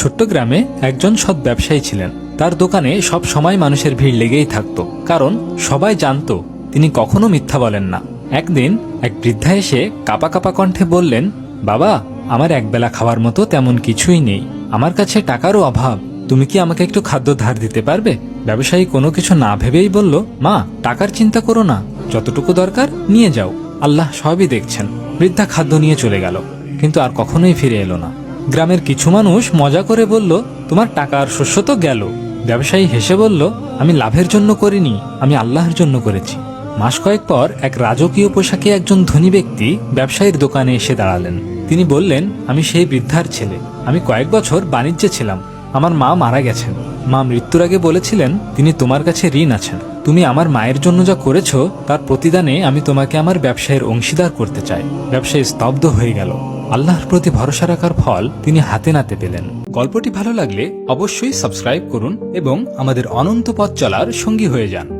ছোট্ট গ্রামে একজন সৎ ব্যবসায়ী ছিলেন। তার দোকানে সব সময় মানুষের ভিড় লেগেই থাকতো। কারণ সবাই জানতো, তিনি কখনো মিথ্যা বলেন না। একদিন এক বৃদ্ধা এসে কাপা কাপা কণ্ঠে বললেন, বাবা, আমার একবেলা খাওয়ার মতো তেমন কিছুই নেই। আমার কাছে টাকারও অভাব। তুমি কি আমাকে একটু খাদ্য ধার দিতে পারবে? ব্যবসায়ী কোনো কিছু না ভেবেই বলল, মা, টাকার চিন্তা করো না। যতটুকু দরকার, নিয়ে যাও। আল্লাহ সবই দেখছেন। বৃদ্ধা খাদ্য নিয়ে চলে গেল, কিন্তু আর কখনোই ফিরে এলো না। গ্রামের কিছু মানুষ মজা করে বলল, তোমার টাকা আর শস্য তো গেল। ব্যবসায়ী হেসে বলল, আমি লাভের জন্য করিনি, আমি আল্লাহর জন্য করেছি। মাস কয়েক পর এক রাজকীয় পোশাকে একজন ধনী ব্যক্তি ব্যবসায়ীর দোকানে এসে দাঁড়ালেন। তিনি বললেন, আমি সেই বৃদ্ধার ছেলে। আমি কয়েক বছর বাণিজ্যে ছিলাম। আমার মা মারা গেছেন। মা মৃত্যুর আগে বলেছিলেন, তিনি তোমার কাছে ঋণ আছেন। তুমি আমার মায়ের জন্য যা করেছ, তার প্রতিদানে আমি তোমাকে আমার ব্যবসায়ের অংশীদার করতে চাই। ব্যবসায়ী স্তব্ধ হয়ে গেল। আল্লাহর প্রতি ভরসা রাখার ফল তিনি হাতে নাতে পেলেন। গল্পটি ভালো লাগলে অবশ্যই সাবস্ক্রাইব করুন এবং আমাদের অনন্ত পথ চলার সঙ্গী হয়ে যান।